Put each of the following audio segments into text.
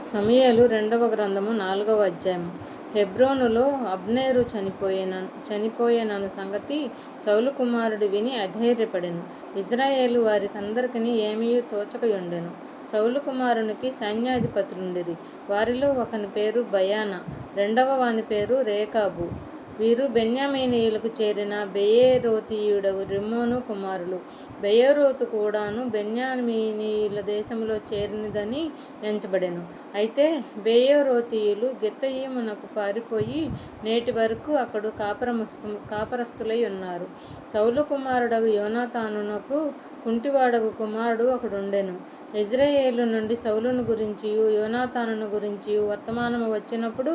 సమయాలు రెండవ గ్రంథము నాలుగవ అధ్యాయం హెబ్రోనులో అబ్నేరు చనిపోయిన చనిపోయేనను సంగతి సౌలు కుమారుడు విని అధైర్యపడెను. ఇజ్రాయేలు వారికందరికీ ఏమీ తోచకయుండెను. సౌలు కుమారునికి సైన్యాధిపతులుండిరి. వారిలో ఒకని పేరు బయానా రెండవ వాని పేరు రేకాబు. వీరు బెన్యామీనీయులకు చేరిన బెయేరోతీయుడగు రిమ్మోను కుమారులు. బెయేరోతు కూడాను బెన్యామీనీయుల దేశంలో చేరినదని ఎంచబడెను. అయితే బెయేరోతీయులు గిత్తయీమునకు పారిపోయి నేటి వరకు అక్కడ కాపరమస్తు కాపరస్తులై ఉన్నారు. సౌలు కుమారుడగు యోనాతానునకు కుంటివాడకు కుమారుడు ఒకడుండెను. ఇజ్రాయేలు నుండి సౌలును గురించియు యోనాతానును గురించియు వర్తమానము వచ్చినప్పుడు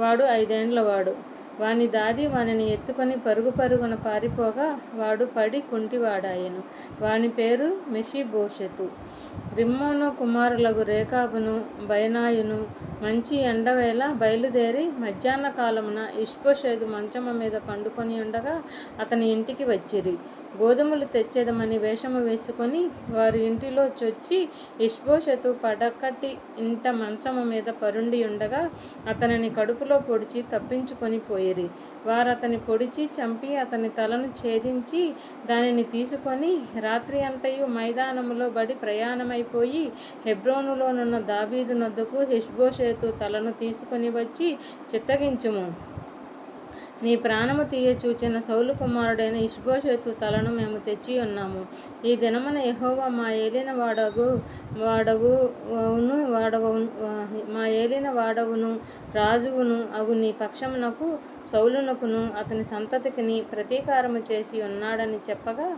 వాడు ఐదేండ్లవాడు. వాని దాది వానిని ఎత్తుకొని పరుగు పరుగున పారిపోగా వాడు పడి కుంటివాడాయను. వాని పేరు మెషిబోషెతు. రిమ్మోను కుమారులకు రేఖాబును బయనాయును మంచి ఎండవేళ బయలుదేరి మధ్యాహ్న కాలమున ఇష్బోషేదు మంచము మీద పండుకొని ఉండగా అతని ఇంటికి వచ్చిరి. గోధుమలు తెచ్చేదమని వేషము వేసుకొని వారి ఇంటిలో చొచ్చి ఇష్భోషతు పడకటి ఇంట మంచము మీద పరుండి ఉండగా అతనిని కడుపులో పొడిచి తప్పించుకొని పోయిరి. వారు అతని పొడిచి చంపి అతని తలను ఛేదించి దానిని తీసుకొని రాత్రి అంతయు మైదానములో బడి ప్రయాణమైపోయి హెబ్రోనులోనున్న దాబీదు నద్దకు హెష్బోషేతు తలను తీసుకొని వచ్చి చిత్తగించుము. నీ ప్రాణము తీయచూచిన సౌలు కుమారుడైన ఇష్బోషేతు తలను మేము తెచ్చి ఉన్నాము. ఈ దినమున యహోవా మా ఏలిన వాడగు వాడవును వాడవు మా ఏలిన వాడవును రాజువును అగు నీ పక్షమునకు సౌలునకును అతని సంతతికిని ప్రతీకారము చేసి ఉన్నాడని చెప్పగా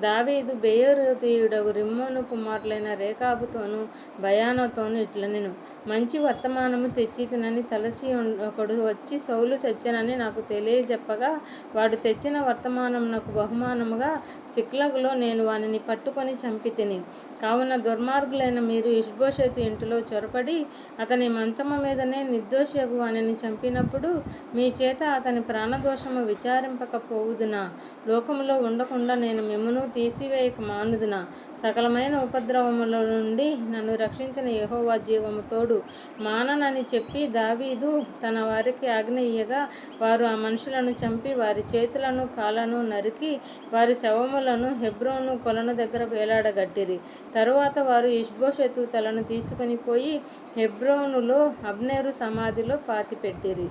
దావీదు బేయరుతీయుడగు రిమ్మోను కుమారులైన రేఖాబుతోను భయానతోను ఇట్లనెను మంచి వర్తమానము తెచ్చి తినని తలచి ఒకడు వచ్చి సౌలు సత్యనని నాకు తెలియజెప్పగా వాడు తెచ్చిన వర్తమానమునకు బహుమానముగా సిక్లగులో నేను వానిని పట్టుకొని చంపి తిని కావున దుర్మార్గులైన మీరు ఇష్బోషేతు ఇంటిలో చొరపడి అతని మంచము మీదనే నిర్దోషియగు వానిని చంపినప్పుడు మీ చేత అతని ప్రాణదోషము విచారింపకపోవుదునా? లోకములో ఉండకుండా నేను మిమ్మును తీసివేయక మానుదునా? సకలమైన ఉపద్రవముల నుండి నన్ను రక్షించిన యహోవా జీవము తోడు మాననని చెప్పి దావీదు తన వారికి ఆజ్ఞ ఇయ్యగా వారు ఆ మనుషులను చంపి వారి చేతులను కాళ్ళను నరికి వారి శవములను హెబ్రోను కొలను దగ్గర వేలాడగట్టిరి. తరువాత వారు ఇష్బోషెతు తలను తీసుకుని పోయి హెబ్రోనులో అబ్నేరు సమాధిలో పాతిపెట్టిరి.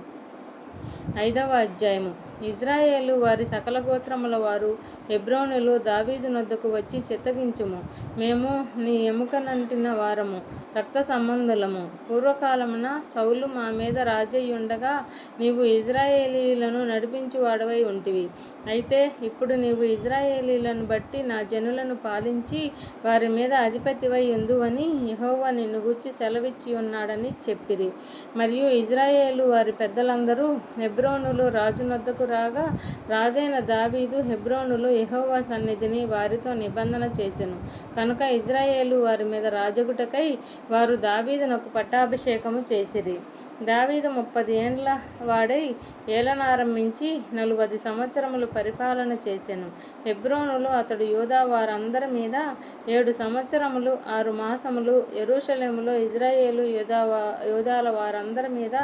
ఐదవ అధ్యాయము. ఇజ్రాయేలు వారి సకల గోత్రముల వారు హెబ్రోనులో దావీదు నొద్దకు వచ్చి చిత్తగించుము. మేము నీ ఎముకనంటిన వారము రక్త సంబంధులము. పూర్వకాలమున సౌలు మా మీద రాజయ్యుండగా నీవు ఇజ్రాయేలీలను నడిపించువాడవై ఉంటివి. అయితే ఇప్పుడు నీవు ఇజ్రాయేలీలను బట్టి నా జనులను పాలించి వారి మీద అధిపతివై ఉందువని యహోవా నిన్ను గూర్చి సెలవిచ్చి ఉన్నాడని చెప్పిరి. మరియు ఇజ్రాయేలు వారి పెద్దలందరూ హెబ్రోనులో రాజునొద్దకు రాగా రాజైన దావీదు హెబ్రోనులో యహోవా సన్నిధిని వారితో నిబంధన చేసెను. కనుక ఇజ్రాయేలు వారి మీద రాజగుటకై వారు దావీదునకు పట్టాభిషేకము చేసిరి. దావీదు ముప్పది ఏండ్ల వాడై ఏలనారంభించి నలువది సంవత్సరములు పరిపాలన చేశాను హెబ్రోనులో అతడు యోధా వారందరి మీద ఏడు సంవత్సరములు ఆరు మాసములు ఎరుషలేములో ఇజ్రాయేలు యోధా యోధాల వారందరి మీద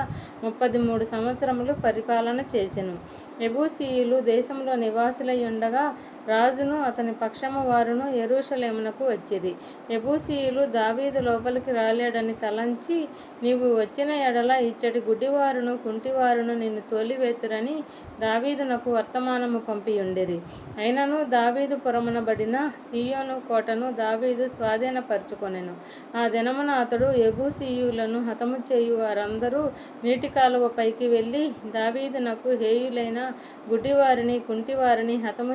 ముప్పది మూడు సంవత్సరములు పరిపాలన చేసెను. ఎబూసీయులు దేశంలో నివాసులై ఉండగా రాజును అతని పక్షము వారును ఎరుషలేమునకు వచ్చిరి. ఎబూసీయులు దావీదు లోపలికి రాలేడని తలంచి నీవు వచ్చిన ఎడల ఇచ్చటి గుడ్డివారును కుంటివారును నిన్ను తోలివేతురని దావీదునకు వర్తమానము పంపియుండిరి. అయినను దావీదు పురమునబడిన సీయోను కోటను దావీదు స్వాధీనపరుచుకొనెను. ఆ దినమున అతడు ఎబూసీయులను హతము చేయు వారందరూ నీటి కాలువ పైకి వెళ్ళి దావీదునకు హేయులైన గుడ్డివారిని కుంటివారిని హతము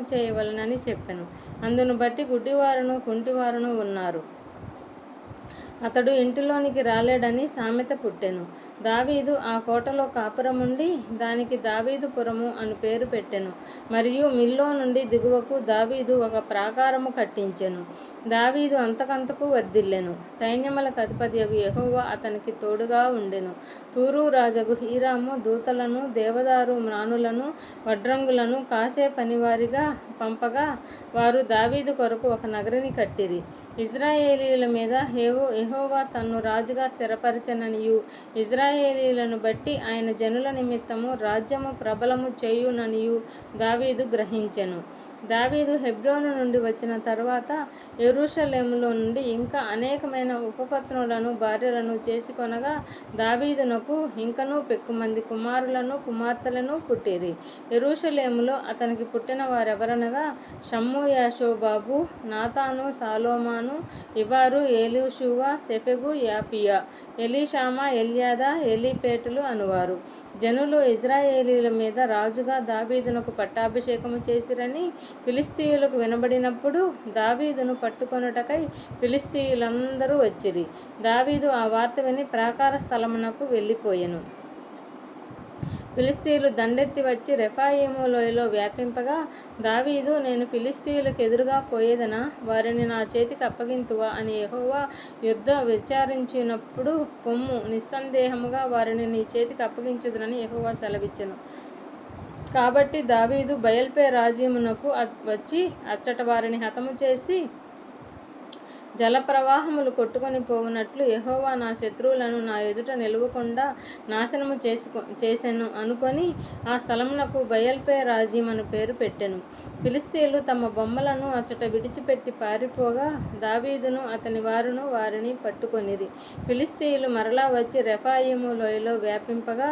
చేయవలనని చెప్పాను. అందును బట్టి గుడ్డివారును కుంటివారును ఉన్నారు. అతడు ఇంటిలోనికి రాలేడని సామెత పుట్టెను. దావీదు ఆ కోటలో కాపురముండి దానికి దావీదుపురము అని పేరు పెట్టెను. మరియు మిల్లో నుండి దిగువకు దావీదు ఒక ప్రాకారము కట్టించెను. దావీదు అంతకంతకు వర్ధిల్లెను. సైన్యముల అధిపతి యెహోవా అతనికి తోడుగా ఉండెను. తూరు రాజగు హీరాము దూతలను దేవదారు మ్రానులను వడ్రంగులను కాసే పనివారిగా పంపగా వారు దావీదు కొరకు ఒక నగరిని కట్టిరి. ఇజ్రాయేలీల మీద హేవో యెహోవా తన్ను రాజుగా స్థిరపరచననియు. ఇజ్రాయేలీలను బట్టి ఆయన జనుల నిమిత్తము రాజ్యము ప్రబలము చేయుననియు. దావీదు గ్రహించెను. దావీదు హెబ్రోను నుండి వచ్చిన తర్వాత యెరూషలేములో నుండి ఇంకా అనేకమైన ఉపపత్నులను భార్యలను చేసుకొనగా దావీదునకు ఇంకనూ పెక్కుమంది కుమారులను కుమార్తెలను పుట్టిరి. ఎరుషలేములో అతనికి పుట్టిన వారెవరనగా షమ్ము యాషోబాబు నాతాను సాలోమాను ఇవారు ఏలీషువ సెఫెగు యాపియా ఎలీషామా ఎల్యాదా ఎలీపేటలు అనువారు. జనులు ఇజ్రాయేలీల మీద రాజుగా దావీదునకు పట్టాభిషేకము చేసిరని ఫిలిస్తీయులకు వినబడినప్పుడు దావీదును పట్టుకొనుటకై ఫిలిస్తీయులందరూ వచ్చిరి. దావీదు ఆ వార్త విని ప్రాకార స్థలమునకు వెళ్ళిపోయెను. ఫిలిస్తీన్లు దండెత్తి వచ్చి రెఫాయిము లోయలో వ్యాపింపగా దావీదు నేను ఫిలిస్తీన్లకు ఎదురుగా పోయేదనా? వారిని నా చేతికి అప్పగింతువా? అని యెహోవా యుద్ధ విచారించినప్పుడు పొమ్ము నిస్సందేహముగా వారిని నీ చేతికి అప్పగించుదునని యెహోవా సెలవిచ్చెను. కాబట్టి దావీదు బయల్పే రాజ్యమునకు అ- వచ్చి అచ్చట వారిని హతము చేసి జలప్రవాహములు కొట్టుకొని పోవునట్లు యహోవా నా శత్రువులను నా ఎదుట నిలవకుండా నాశనము చేసుకో చేసెను అనుకొని ఆ స్థలమునకు బయల్పే రాజీమను పేరు పెట్టెను. ఫిలిస్తీన్లు తమ బొమ్మలను అచ్చట విడిచిపెట్టి పారిపోగా దావీదును అతని వారును వారిని పట్టుకొనిది ఫిలిస్తీన్లు మరలా వచ్చి రెఫాయిము లోయలో వ్యాపింపగా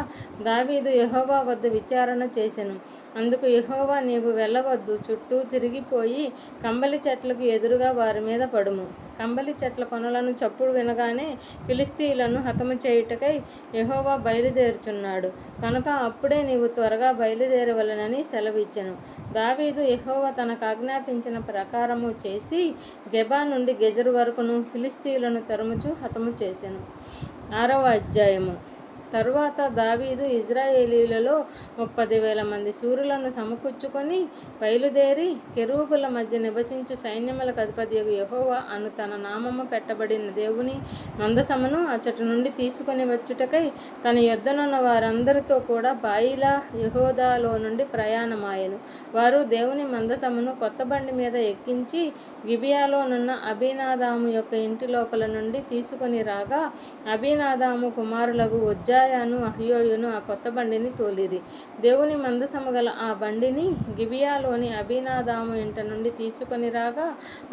దావీదు యహోవా వద్ద విచారణ చేసెను. అందుకు యహోవా నీవు వెళ్ళవద్దు చుట్టూ తిరిగిపోయి కంబలి చెట్లకు ఎదురుగా వారి మీద పడుము. కంబలి చెట్ల కొనలను చప్పుడు వినగానే ఫిలిస్తీయులను హతము చేయుటకై యహోవా బయలుదేరుచున్నాడు. కనుక అప్పుడే నీవు త్వరగా బయలుదేరవలనని సెలవిచ్చెను. దావీదు యహోవా తనకు ఆజ్ఞాపించిన ప్రకారము చేసి గెబా నుండి గెజరు వరకును ఫిలిస్తీయులను తరుముచు హతము చేశాను ఆరవ అధ్యాయము. తరువాత దావీదు ఇజ్రాయేలీలలో ముప్పది వేల మంది సూర్యులను సమకూర్చుకొని బయలుదేరి కెరూపుల మధ్య నివసించు సైన్యములకు అధిపతి యెహోవా అను తన నామము పెట్టబడిన దేవుని మందసమును అచ్చటి నుండి తీసుకొని వచ్చుటకై తన యొద్దనున్న వారందరితో కూడా బాయిలా యహోదాలో నుండి ప్రయాణమాయను. వారు దేవుని మందసమును కొత్త బండి మీద ఎక్కించి గిబియాలోనున్న అభినాదాము యొక్క ఇంటి లోపల నుండి తీసుకొని రాగా అభినాదాము కుమారులకు ఉజ్జాయాను అహ్యోయును ఆ కొత్త బండిని తోలిరి. దేవుని మందసము గల ఆ బండిని గిబియాలోని అభినాదాము ఇంట నుండి తీసుకొని రాగా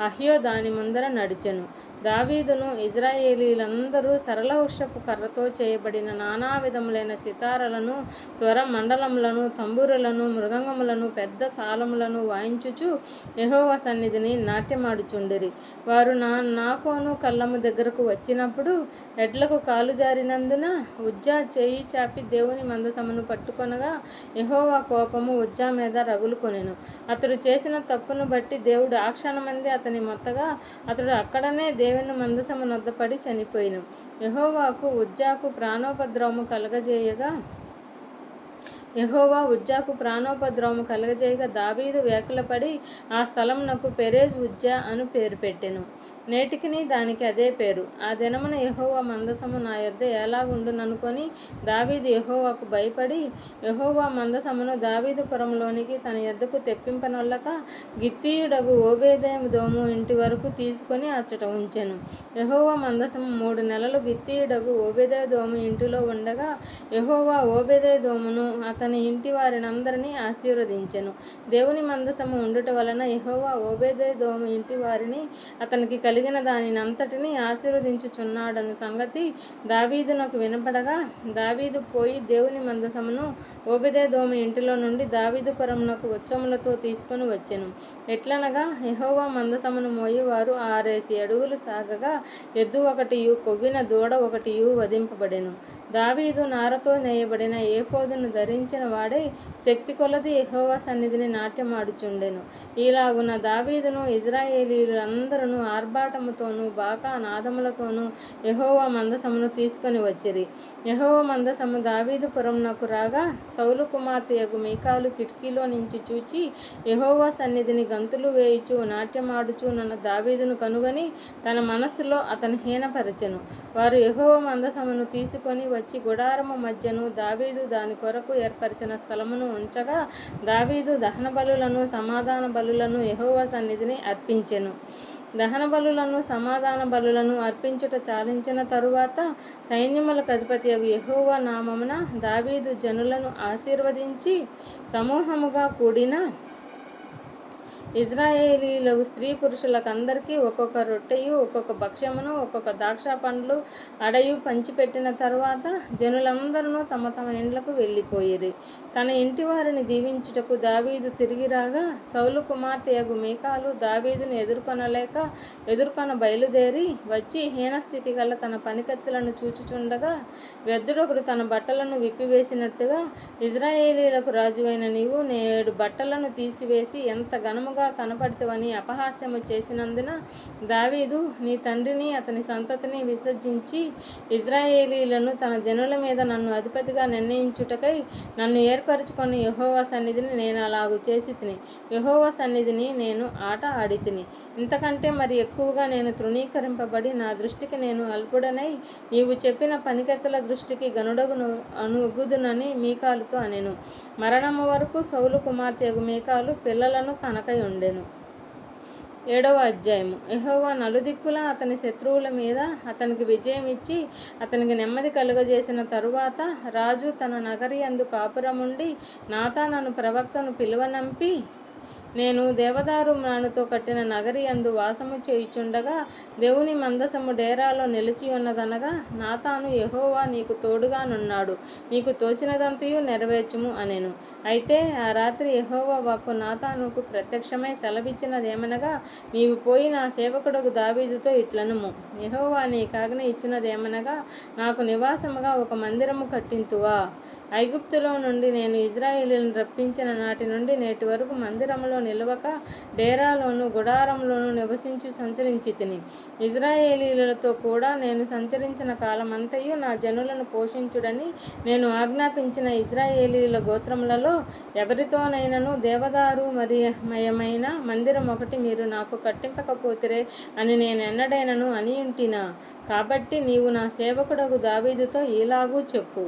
అహ్యో దాని ముందర నడిచెను. దావీదును ఇజ్రాయేలీలందరూ సరళవృక్షపు కర్రతో చేయబడిన నానా విధములైన సితారలను స్వర మండలములను తంబూరులను మృదంగములను పెద్ద తాళములను వాయించుచు యహోవ సన్నిధిని నాట్యమాడుచుండిరి. వారు నా నాకోను కళ్ళము దగ్గరకు వచ్చినప్పుడు ఎడ్లకు కాలు జారినందున ఉజ్జా చేయి చాపి దేవుని మందసమును పట్టుకొనగా యహోవా కోపము ఉజ్జా మీద రగులుకొనెను. అతడు చేసిన తప్పును బట్టి దేవుడు ఆ క్షణమంది అతని మొత్తగా అతడు అక్కడనే దేవుని మందసము నొద్దపడి చనిపోయిను. యెహోవాకు ఉజ్జాకు ప్రాణోపద్రవము కలగజేయగా యహోవా ఉజ్జాకు ప్రాణోపద్రవము కలగజేయగా దావీదు వేకలపడి ఆ స్థలమునకు పెరేజ్ ఉజ్జా అను పేరు పెట్టెను. నేటికిని దానికి అదే పేరు. ఆ దినమున యహోవా మందసము నా యొద్ద ఎలాగుండుననుకొని దావీదు యహోవాకు భయపడి యహోవా మందసమును దావీదు పురంలోనికి తన యొద్దకు తెప్పింపనొల్లక గిత్తీయుడగు ఓబేదేదోము ఇంటి వరకు తీసుకొని అచ్చట ఉంచెను. యహోవా మందసము మూడు నెలలు గిత్తీయుడగు ఓబేదేదోము ఇంటిలో ఉండగా యెహోవా ఓబేదేదోమును అతని ఇంటి వారినందరినీ ఆశీర్వదించెను. దేవుని మందసము ఉండుట వలన యెహోవా ఓబేదేదోము ఇంటి వారిని అతనికి కలిగిన దానిని అంతటిని ఆశీర్వదించుచున్నాడను సంగతి దావీదునకు వినపడగా దావీదు పోయి దేవుని మందసమును ఓబెదేదోము ఇంటిలో నుండి దావీదుపురమునకు ఉచ్చములతో తీసుకొని వచ్చెను. ఎట్లనగా యహోవా మందసమును మోయివారు ఆరేసి అడుగులు సాగగా ఎద్దు ఒకటియు కొవ్విన దూడ ఒకటియు వధింపబడెను. దావీదు నారతో నేయబడిన ఏఫోదును ధరించిన వాడై శక్తి కొలది ఎహోవా సన్నిధిని నాట్యమాడుచుండెను. ఈలాగున దావీదును ఇజ్రాయేలీలందరూ ఆర్భాటముతోనూ బాకా నాదములతోనూ ఎహోవా మందసమును తీసుకొని వచ్చిరి. యెహోవా మందసము దావీదు పురమునకు రాగా సౌలు కుమార్తె యగు మీకాలు కిటికీలో నుంచి చూచి ఎహోవా సన్నిధిని గంతులు వేయుచు నాట్యమాడుచు నన్న దావీదును కనుగొని తన మనస్సులో అతని హీనపరచెను. వారు ఎహోవా మందసమును తీసుకొని వచ్చి గుడారము మధ్యను దావీదు దాని కొరకు ఏర్పరిచిన స్థలమును ఉంచగా దావీదు దహన బలులను సమాధాన బలులను యహోవ సన్నిధిని అర్పించెను. దహన బలులను సమాధాన బలులను అర్పించుట చాలించిన తరువాత సైన్యములకు అధిపతి యహోవ నామమున దావీదు జనులను ఆశీర్వదించి సమూహముగా కూడిన ఇజ్రాయేలీలకు స్త్రీ పురుషులకు అందరికీ ఒక్కొక్క రొట్టెయు ఒక్కొక్క భక్ష్యమును ఒక్కొక్క ద్రాక్ష పండ్లు అడయు పంచిపెట్టిన తర్వాత జనులందరూ తమ తమ ఇండ్లకు వెళ్ళిపోయిరి. తన ఇంటి వారిని దీవించుటకు దావీదు తిరిగి రాగా సౌలు కుమార్తె యగు మీకాలు దావీదును ఎదుర్కొనలేక ఎదుర్కొన బయలుదేరి వచ్చి హీనస్థితి గల తన పనికత్తులను చూచుచుండగా వ్యర్థుడొకడు తన బట్టలను విప్పివేసినట్టుగా ఇజ్రాయేలీలకు రాజువైన నీవు నేడు బట్టలను తీసివేసి ఎంత ఘనముగా కనపడుతువని అపహాస్యము చేసినందున దావీదు నీ తండ్రిని అతని సంతతిని విసర్జించి ఇజ్రాయేలీలను తన జనుల మీద నన్ను అధిపతిగా నిర్ణయించుటకై నన్ను ఏర్పరచుకొని యహోవా సన్నిధిని నేను అలాగు చేసి తిని యహోవా సన్నిధిని నేను ఆట ఆడి తిని. ఇంతకంటే మరి ఎక్కువగా నేను తృణీకరింపబడి నా దృష్టికి నేను అల్పుడనై నీవు చెప్పిన పనికెత్తల దృష్టికి గనుడగును అనుగుదునని మీకాలుతో అనెను. మరణము వరకు సౌలు కుమార్తె మీకాలు పిల్లలను కనకై ఉండెను. ఏడవ అధ్యాయము. యహోవా నలుదిక్కులా అతని శత్రువుల మీద అతనికి విజయం ఇచ్చి అతనికి నెమ్మది కలుగజేసిన తరువాత రాజు తన నగరి అందు కాపురముండి నాతానను ప్రవక్తను పిలువనంపి నేను దేవదారు మ్రానుతో కట్టిన నగరి అందు వాసము చేయుచుండగా దేవుని మందసము డేరాలో నిలిచి ఉన్నదనగా నాతాను యహోవా నీకు తోడుగానున్నాడు నీకు తోచినదంతయు నెరవేర్చుము అనెను. అయితే ఆ రాత్రి యహోవా వాక్కు నాతానుకు ప్రత్యక్షమై సెలవిచ్చినదేమనగా నీవు పోయి నా సేవకుడుకు దావీదుతో ఇట్లనుము. యహోవా నీ కాగ్న ఇచ్చినదేమనగా నాకు నివాసముగా ఒక మందిరము కట్టింతువా. ఐగుప్తులో నుండి నేను ఇజ్రాయేలీలను రప్పించిన నాటి నుండి నేటి వరకు మందిరములో నిలవక డేరాలోను గుడారంలోను నివసించి సంచరించి తిని ఇజ్రాయేలీలతో కూడా నేను సంచరించిన కాలమంతయు నా జనులను పోషించుడని నేను ఆజ్ఞాపించిన ఇజ్రాయేలీల గోత్రములలో ఎవరితోనైనను దేవదారు మరి మయమైన మందిరం ఒకటి మీరు నాకు కట్టింపకపోతిరే అని నేను ఎన్నడైనను అని ఉంటినా కాబట్టి నీవు నా సేవకుడగు దావీదుతో ఇలాగూ చెప్పు.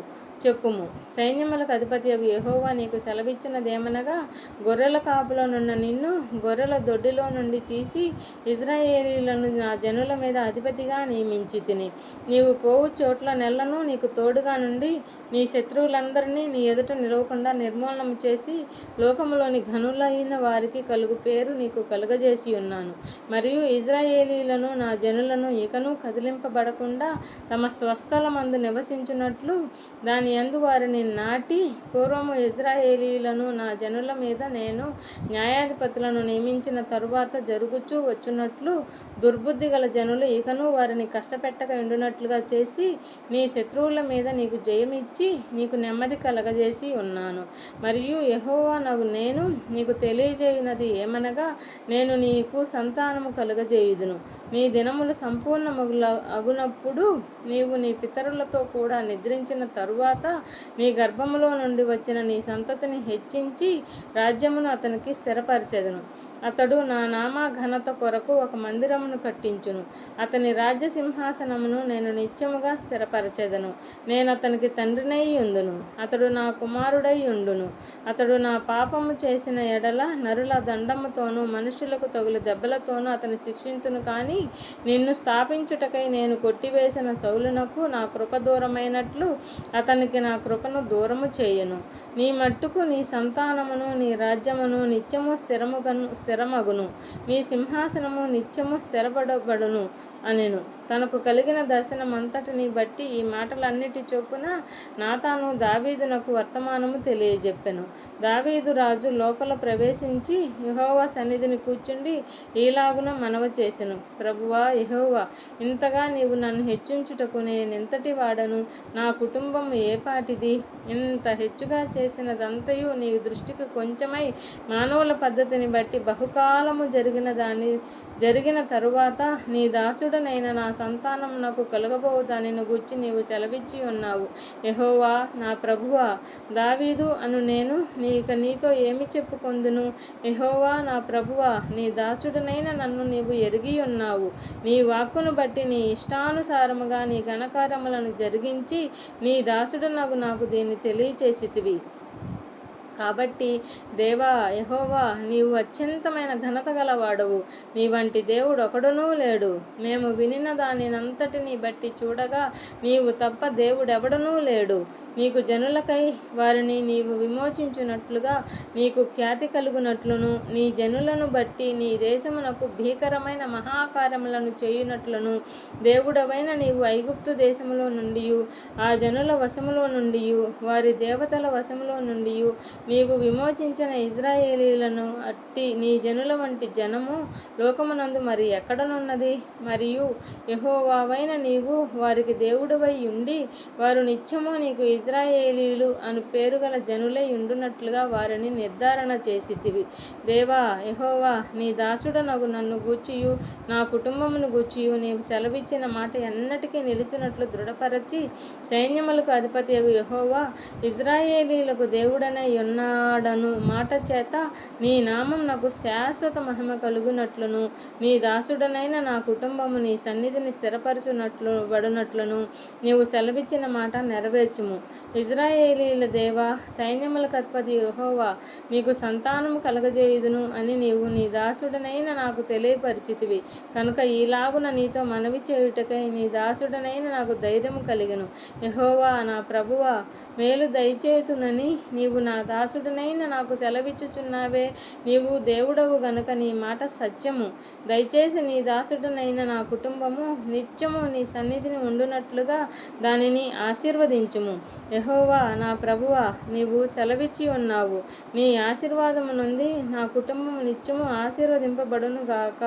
చెప్పుము. సైన్యములకు అధిపతి యహోవా నీకు సెలవిచ్చినదేమనగా గొర్రెల కాపులోనున్న నిన్ను గొర్రెల దొడ్డిలో నుండి తీసి ఇజ్రాయేలీలను నా జనుల మీద అధిపతిగా నియమించి తిని. నీవు పోవు చోట్ల నెలను నీకు తోడుగా నుండి నీ శత్రువులందరినీ నీ ఎదుట నిలవకుండా నిర్మూలనం చేసి లోకంలోని ఘనులైన వారికి కలుగు పేరు నీకు కలుగజేసి ఉన్నాను. మరియు ఇజ్రాయేలీలను నా జనులను ఇకను కదిలింపబడకుండా తమ స్వస్థల మందు నివసించినట్లు దాని యందు వారిని నాటి పూర్వము ఇజ్రాయేలీలను నా జనుల మీద నేను న్యాయాధిపతులను నియమించిన తరువాత జరుగుచూ వచ్చున్నట్లు దుర్బుద్ధి గల జనులు ఇకను వారిని కష్టపెట్టక ఉండునట్లుగా చేసి నీ శత్రువుల మీద నీకు జయమిచ్చి నీకు నెమ్మది కలగజేసి ఉన్నాను. మరియు యహోవా నగు నేను నీకు తెలియజేయునది ఏమనగా నేను నీకు సంతానము కలుగజేయుదును. నీ దినములు సంపూర్ణ అగునప్పుడు నీవు నీ పితరులతో కూడా నిద్రించిన తరువాత నీ గర్భములో నుండి వచ్చిన నీ సంతతిని హెచ్చించి రాజ్యమును అతనికి స్థిరపరచెదను. అతడు నా నామా ఘనత కొరకు ఒక మందిరమును కట్టించును. అతని రాజ్య సింహాసనమును నేను నిత్యముగా స్థిరపరచెదను. నేను అతనికి తండ్రినై ఉందును. అతడు నా కుమారుడై ఉండును. అతడు నా పాపము చేసిన ఎడల నరుల దండముతోనూ మనుషులకు తగులు దెబ్బలతోనూ అతని శిక్షింతును కానీ నిన్ను స్థాపించుటకై నేను కొట్టివేసిన సౌలునకు నా కృప దూరమైనట్లు అతనికి నా కృపను దూరము చేయను. నీ మట్టుకు నీ సంతానమును నీ రాజ్యమును నిత్యము స్థిరముగను స్థిరమగును. నీ సింహాసనము నిత్యము స్థిరపడబడును. అనెను. తనకు కలిగిన దర్శనమంతటిని బట్టి ఈ మాటలన్నిటి చొప్పున నాతాను దావీదునకు వర్తమానము తెలియజెప్పెను. దావీదు రాజు లోపల ప్రవేశించి యహోవా సన్నిధిని కూర్చుండి ఈలాగున మనవ చేసెను. ప్రభువా యహోవా ఇంతగా నీవు నన్ను హెచ్చించుటకు నేనెంతటి వాడను? నా కుటుంబం ఏపాటిది ఇంత హెచ్చుగా చేసినదంతయు నీ దృష్టికి కొంచెమై మానవుల పద్ధతిని బట్టి బహుకాలము జరిగిన దాని జరిగిన తరువాత నీ దాసుడనైన నా సంతానం నాకు కలగబోవు దానిని గుచ్చి నీవు సెలవిచ్చి ఉన్నావు. ఎహోవా నా ప్రభువా దావీదు అను నేను నీక నీతో ఏమి చెప్పుకొందును? ఎహోవా నా ప్రభువా నీ దాసుడనైన నన్ను నీవు ఎరిగి ఉన్నావు. నీ వాక్కును బట్టి నీ ఇష్టానుసారముగా నీ ఘనకారములను జరిగించి నీ దాసుడు నాకు నాకు దీన్ని తెలియచేసితివి. కాబట్టి దేవా యహోవా నీవు అత్యంతమైన ఘనత గలవాడవు. నీ వంటి దేవుడు ఒకడునూ లేడు. మేము వినిన దానినంతటిని బట్టి చూడగా నీవు తప్ప దేవుడెవడనూ లేడు. నీకు జనులకై వారిని నీవు విమోచించున్నట్లుగా నీకు ఖ్యాతి కలుగునట్లును నీ జనులను బట్టి నీ దేశమునకు భీకరమైన మహాకారములను చేయునట్లును. దేవుడవైన నీవు ఐగుప్తు దేశములో నుండి ఆ జనుల వశములో నుండి వారి దేవతల వశములో నుండి నీవు విమోచించిన ఇజ్రాయేలీలను అట్టి నీ జనుల వంటి జనము లోకమునందు మరి ఎక్కడనున్నది? మరియు యహోవావైన నీవు వారికి దేవుడవై ఉండి వారు నిత్యము నీకు ఇజ్రాయేలీలు అను పేరు గల జనులై ఉండునట్లుగా వారిని నిర్ధారణ చేసితివి. దేవా యహోవా నీ దాసుడనగు నన్ను గూర్చియు నా కుటుంబమును గూర్చియు నీవు సెలవిచ్చిన మాట ఎన్నటికీ నిలిచినట్లు దృఢపరచి సైన్యములకు అధిపతి యహోవా ఇజ్రాయేలీలకు దేవుడనై ఉన్నాడను మాట చేత నీ నామం నాకు శాశ్వత మహిమ కలుగునట్లును. నీ దాసుడనైన నా కుటుంబము నీ సన్నిధిని స్థిరపరచునట్లు బడునట్లును నీవు సెలవిచ్చిన మాట నెరవేర్చుము. ఇజ్రాయేలీల దేవా సైన్యములకు అధిపతి యహోవా నీకు సంతానము కలగజేయుదును అని నీవు నీ దాసుడనైన నాకు తెలియపరిచితివి. కనుక ఈలాగున నీతో మనవి చేయుటకై నీ దాసుడనైన నాకు ధైర్యము కలిగను. యహోవా నా ప్రభువా మేలు దయచేతునని నీవు నా దాసుడనైన నాకు సెలవిచ్చుచున్నావే. నీవు దేవుడవు గనుక నీ మాట సత్యము. దయచేసి నీ దాసుడనైన నా కుటుంబము నిత్యము నీ సన్నిధిని ఉండునట్లుగా దానిని ఆశీర్వదించుము. యహోవా నా ప్రభువా నీవు సెలవిచ్చి ఉన్నావు. నీ ఆశీర్వాదము నుండి నా కుటుంబం నిత్యము ఆశీర్వదింపబడును గాక